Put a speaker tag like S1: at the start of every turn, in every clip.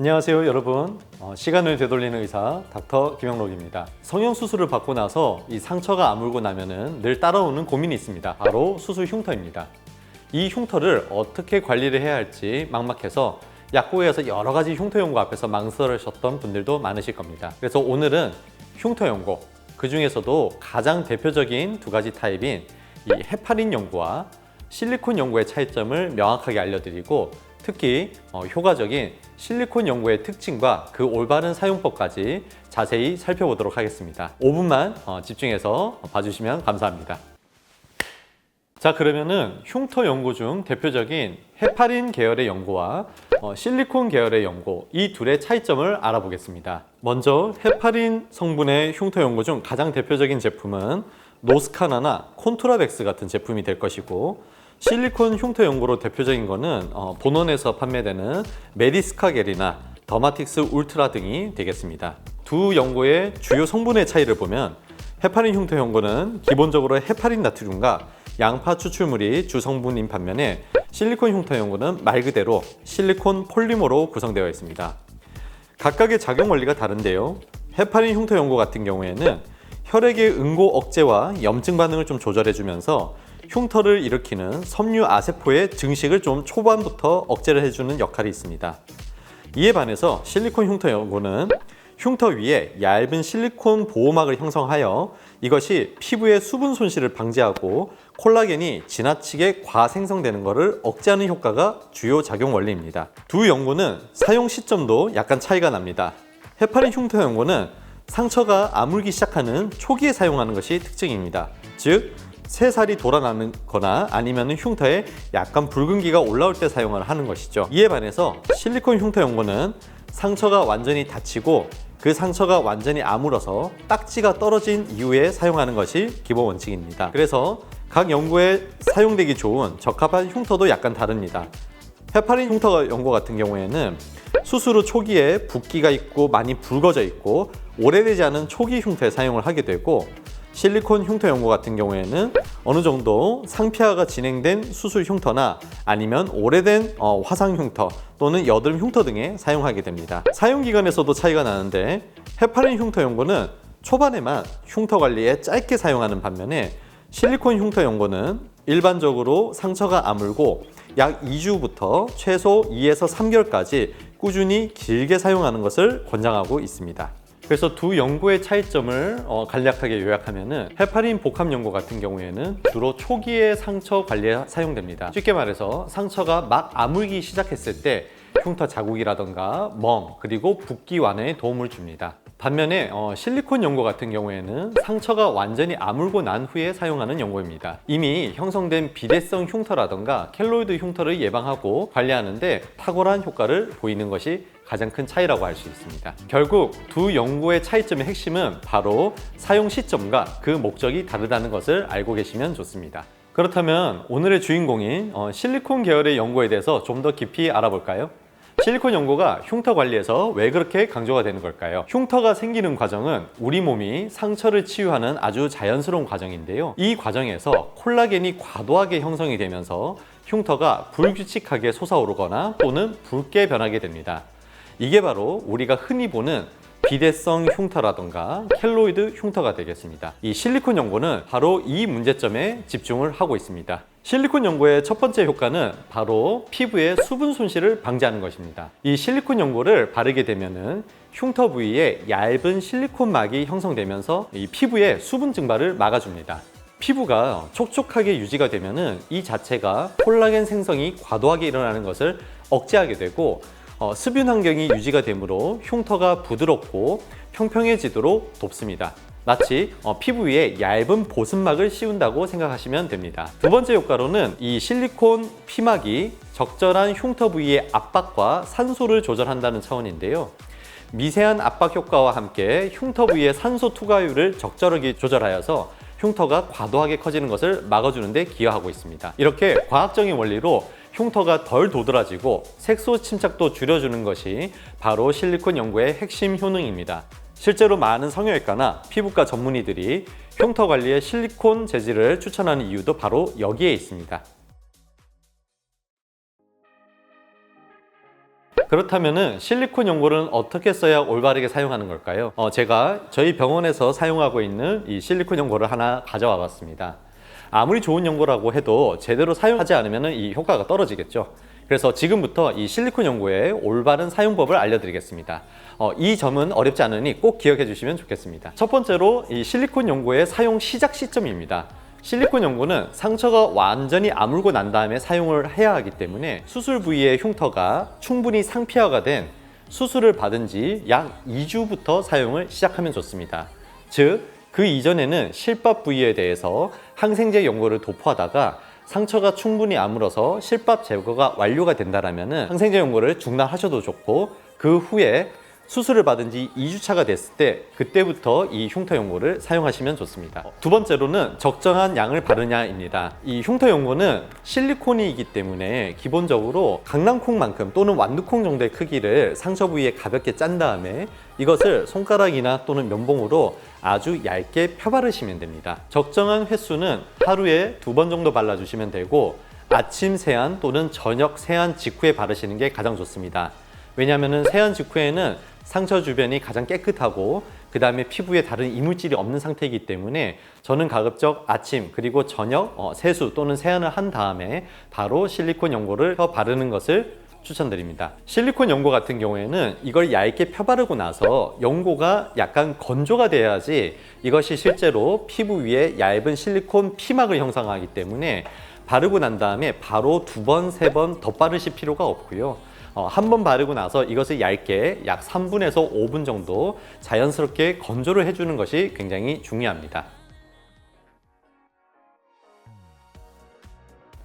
S1: 안녕하세요 여러분. 어, 시간을 되돌리는 의사 닥터 김영록입니다. 성형수술을 받고 나서 이 상처가 아물고 나면은 늘 따라오는 고민이 있습니다. 바로 수술 흉터입니다. 이 흉터를 어떻게 관리를 해야 할지 막막해서 약국에서 여러 가지 흉터 연구 앞에서 망설이셨던 분들도 많으실 겁니다. 그래서 오늘은 흉터 연구 그 중에서도 가장 대표적인 두 가지 타입인 이 헤파린 연구와 실리콘 연구의 차이점을 명확하게 알려드리고 특히 어, 효과적인 실리콘 연구의 특징과 그 올바른 사용법까지 자세히 살펴보도록 하겠습니다. 5분만 어, 집중해서 봐주시면 감사합니다. 자 그러면은 흉터 연구 중 대표적인 헤파린 계열의 연구와 어, 실리콘 계열의 연구 이 둘의 차이점을 알아보겠습니다. 먼저 헤파린 성분의 흉터 연구 중 가장 대표적인 제품은 노스카나나 콘트라백스 같은 제품이 될 것이고 실리콘 흉터 연구로 대표적인 거는 어, 본원에서 판매되는 메디스카 겔이나 더마틱스 울트라 등이 되겠습니다. 두 연구의 주요 성분의 차이를 보면 헤파린 흉터 연구는 기본적으로 헤파린 나트륨과 양파 추출물이 주 성분인 반면에 실리콘 흉터 연구는 말 그대로 실리콘 폴리머로 구성되어 있습니다. 각각의 작용 원리가 다른데요. 헤파린 흉터 연구 같은 경우에는 혈액의 응고 억제와 염증 반응을 좀 조절해주면서 흉터를 일으키는 섬유 아세포의 증식을 좀 초반부터 억제를 해주는 역할이 있습니다. 이에 반해서 실리콘 흉터 연구는 흉터 위에 얇은 실리콘 보호막을 형성하여 이것이 피부의 수분 손실을 방지하고 콜라겐이 지나치게 과생성되는 것을 억제하는 효과가 주요 작용 원리입니다. 두 연구는 사용 시점도 약간 차이가 납니다. 헤파린 흉터 연구는 상처가 아물기 시작하는 초기에 사용하는 것이 특징입니다. 즉, 새살이 돌아나는 거나 아니면 흉터에 약간 붉은기가 올라올 때 사용을 하는 것이죠. 이에 반해서 실리콘 흉터 연고는 상처가 완전히 닫히고 그 상처가 완전히 아물어서 딱지가 떨어진 이후에 사용하는 것이 기본 원칙입니다. 그래서 각 연구에 사용되기 좋은 적합한 흉터도 약간 다릅니다. 헤파린 흉터 연고 같은 경우에는 수술 후 초기에 붓기가 있고 많이 붉어져 있고 오래되지 않은 초기 흉터에 사용을 하게 되고 실리콘 흉터 연고 같은 경우에는 어느 정도 상피화가 진행된 수술 흉터나 아니면 오래된 어, 화상 흉터 또는 여드름 흉터 등에 사용하게 됩니다. 사용 기간에서도 차이가 나는데 헤파린 흉터 연고는 초반에만 흉터 관리에 짧게 사용하는 반면에 실리콘 흉터 연고는 일반적으로 상처가 아물고 약 2주부터 최소 2에서 3개월까지 꾸준히 길게 사용하는 것을 권장하고 있습니다. 그래서 두 연구의 차이점을 어, 간략하게 요약하면은 헤파린 복합 연구 같은 경우에는 주로 초기의 상처 관리에 사용됩니다. 쉽게 말해서 상처가 막 아물기 시작했을 때 흉터 자국이라던가 멍 그리고 붓기 완화에 도움을 줍니다. 반면에 어, 실리콘 연고 같은 경우에는 상처가 완전히 아물고 난 후에 사용하는 연고입니다. 이미 형성된 비대성 흉터라던가 켈로이드 흉터를 예방하고 관리하는데 탁월한 효과를 보이는 것이 가장 큰 차이라고 할 수 있습니다. 결국 두 연구의 차이점의 핵심은 바로 사용 시점과 그 목적이 다르다는 것을 알고 계시면 좋습니다. 그렇다면 오늘의 주인공인 어, 실리콘 계열의 연구에 대해서 좀 더 깊이 알아볼까요? 실리콘 연고가 흉터 관리에서 왜 그렇게 강조가 되는 걸까요? 흉터가 생기는 과정은 우리 몸이 상처를 치유하는 아주 자연스러운 과정인데요. 이 과정에서 콜라겐이 과도하게 형성이 되면서 흉터가 불규칙하게 솟아오르거나 또는 붉게 변하게 됩니다. 이게 바로 우리가 흔히 보는 비대성 흉터라던가 켈로이드 흉터가 되겠습니다. 이 실리콘 연고는 바로 이 문제점에 집중을 하고 있습니다. 실리콘 연고의 첫 번째 효과는 바로 피부의 수분 손실을 방지하는 것입니다. 이 실리콘 연고를 바르게 되면은 흉터 부위에 얇은 실리콘 막이 형성되면서 이 피부의 수분 증발을 막아줍니다. 피부가 촉촉하게 유지가 되면은 이 자체가 콜라겐 생성이 과도하게 일어나는 것을 억제하게 되고 어, 습윤 환경이 유지가 되므로 흉터가 부드럽고 평평해지도록 돕습니다. 마치 어, 피부 위에 얇은 보습막을 씌운다고 생각하시면 됩니다. 두 번째 효과로는 이 실리콘 피막이 적절한 흉터 부위의 압박과 산소를 조절한다는 차원인데요. 미세한 압박 효과와 함께 흉터 부위의 산소 투과율을 적절하게 조절하여서 흉터가 과도하게 커지는 것을 막아주는 데 기여하고 있습니다. 이렇게 과학적인 원리로 흉터가 덜 도드라지고 색소 침착도 줄여주는 것이 바로 실리콘 연구의 핵심 효능입니다. 실제로 많은 성형외과나 피부과 전문의들이 흉터 관리에 실리콘 재질을 추천하는 이유도 바로 여기에 있습니다. 그렇다면은 실리콘 연고는 어떻게 써야 올바르게 사용하는 걸까요? 어, 제가 저희 병원에서 사용하고 있는 이 실리콘 연고를 하나 가져와 봤습니다. 아무리 좋은 연고라고 해도 제대로 사용하지 않으면 이 효과가 떨어지겠죠. 그래서 지금부터 이 실리콘 연고의 올바른 사용법을 알려드리겠습니다. 어, 이 점은 어렵지 않으니 꼭 기억해 주시면 좋겠습니다. 첫 번째로 이 실리콘 연고의 사용 시작 시점입니다. 실리콘 연고는 상처가 완전히 아물고 난 다음에 사용을 해야 하기 때문에 수술 부위의 흉터가 충분히 상피화가 된 수술을 받은 지 약 2주부터 사용을 시작하면 좋습니다. 즉, 그 이전에는 실밥 부위에 대해서 항생제 연고를 도포하다가 상처가 충분히 아물어서 실밥 제거가 완료가 된다라면 항생제 연고를 중단하셔도 좋고 그 후에 수술을 받은 지 2주차가 됐을 때 그때부터 이 흉터 연고를 사용하시면 좋습니다. 두 번째로는 적정한 양을 바르냐입니다. 이 흉터 연고는 실리콘이기 때문에 기본적으로 강낭콩만큼 또는 완두콩 정도의 크기를 상처 부위에 가볍게 짠 다음에 이것을 손가락이나 또는 면봉으로 아주 얇게 펴바르시면 됩니다. 적정한 횟수는 하루에 두 번 정도 발라주시면 되고 아침 세안 또는 저녁 세안 직후에 바르시는 게 가장 좋습니다. 왜냐하면 세안 직후에는 상처 주변이 가장 깨끗하고 그 다음에 피부에 다른 이물질이 없는 상태이기 때문에 저는 가급적 아침 그리고 저녁 어, 세수 또는 세안을 한 다음에 바로 실리콘 연고를 더 바르는 것을 추천드립니다. 실리콘 연고 같은 경우에는 이걸 얇게 펴바르고 나서 연고가 약간 건조가 돼야지 이것이 실제로 피부 위에 얇은 실리콘 피막을 형성하기 때문에 바르고 난 다음에 바로 두 번, 세번더 바르실 필요가 없고요. 어, 한 번 바르고 나서 이것을 얇게 약 3분에서 5분 정도 자연스럽게 건조를 해주는 것이 굉장히 중요합니다.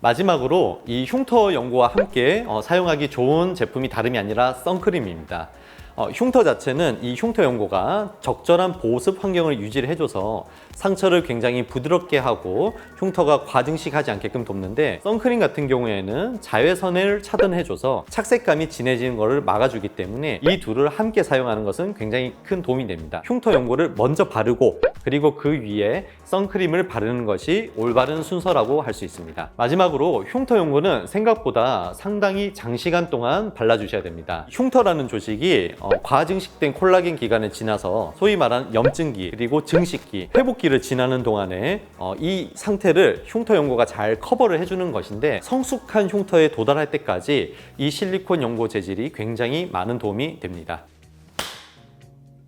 S1: 마지막으로 이 흉터 연고와 함께 어, 사용하기 좋은 제품이 다름이 아니라 선크림입니다. 어, 흉터 자체는 이 흉터 연고가 적절한 보습 환경을 유지를 해줘서 상처를 굉장히 부드럽게 하고 흉터가 과증식하지 않게끔 돕는데 선크림 같은 경우에는 자외선을 차단해줘서 착색감이 진해지는 것을 막아주기 때문에 이 둘을 함께 사용하는 것은 굉장히 큰 도움이 됩니다. 흉터 연고를 먼저 바르고 그리고 그 위에 선크림을 바르는 것이 올바른 순서라고 할 수 있습니다. 마지막으로 흉터 연고는 생각보다 상당히 장시간 동안 발라주셔야 됩니다. 흉터라는 조직이 어, 과증식된 콜라겐 기간을 지나서 소위 말하는 염증기 그리고 증식기 회복기를 지나는 동안에 어, 이 상태를 흉터 연고가 잘 커버를 해주는 것인데 성숙한 흉터에 도달할 때까지 이 실리콘 연고 재질이 굉장히 많은 도움이 됩니다.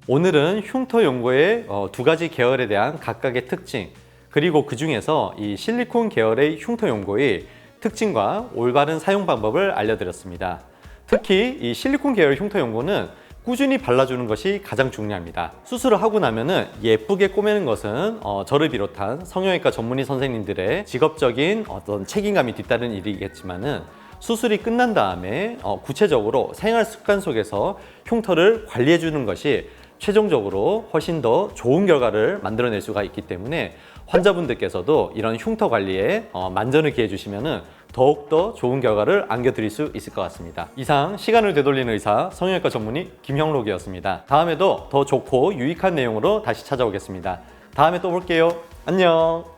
S1: 오늘은 흉터 연고의 어, 두 가지 계열에 대한 각각의 특징 그리고 그 중에서 이 실리콘 계열의 흉터 연고의 특징과 올바른 사용 방법을 알려드렸습니다. 특히 이 실리콘 계열 흉터 연고는 꾸준히 발라주는 것이 가장 중요합니다. 수술을 하고 나면은 예쁘게 꼬매는 것은 어, 저를 비롯한 성형외과 전문의 선생님들의 직업적인 어떤 책임감이 뒤따른 일이겠지만은 수술이 끝난 다음에 어, 구체적으로 생활 습관 속에서 흉터를 관리해 주는 것이 최종적으로 훨씬 더 좋은 결과를 만들어낼 수가 있기 때문에 환자분들께서도 이런 흉터 관리에 어, 만전을 기해 주시면은 더욱더 좋은 결과를 안겨드릴 수 있을 것 같습니다. 이상 시간을 되돌리는 의사 성형외과 전문의 김형록이었습니다. 다음에도 더 좋고 유익한 내용으로 다시 찾아오겠습니다. 다음에 또 볼게요. 안녕.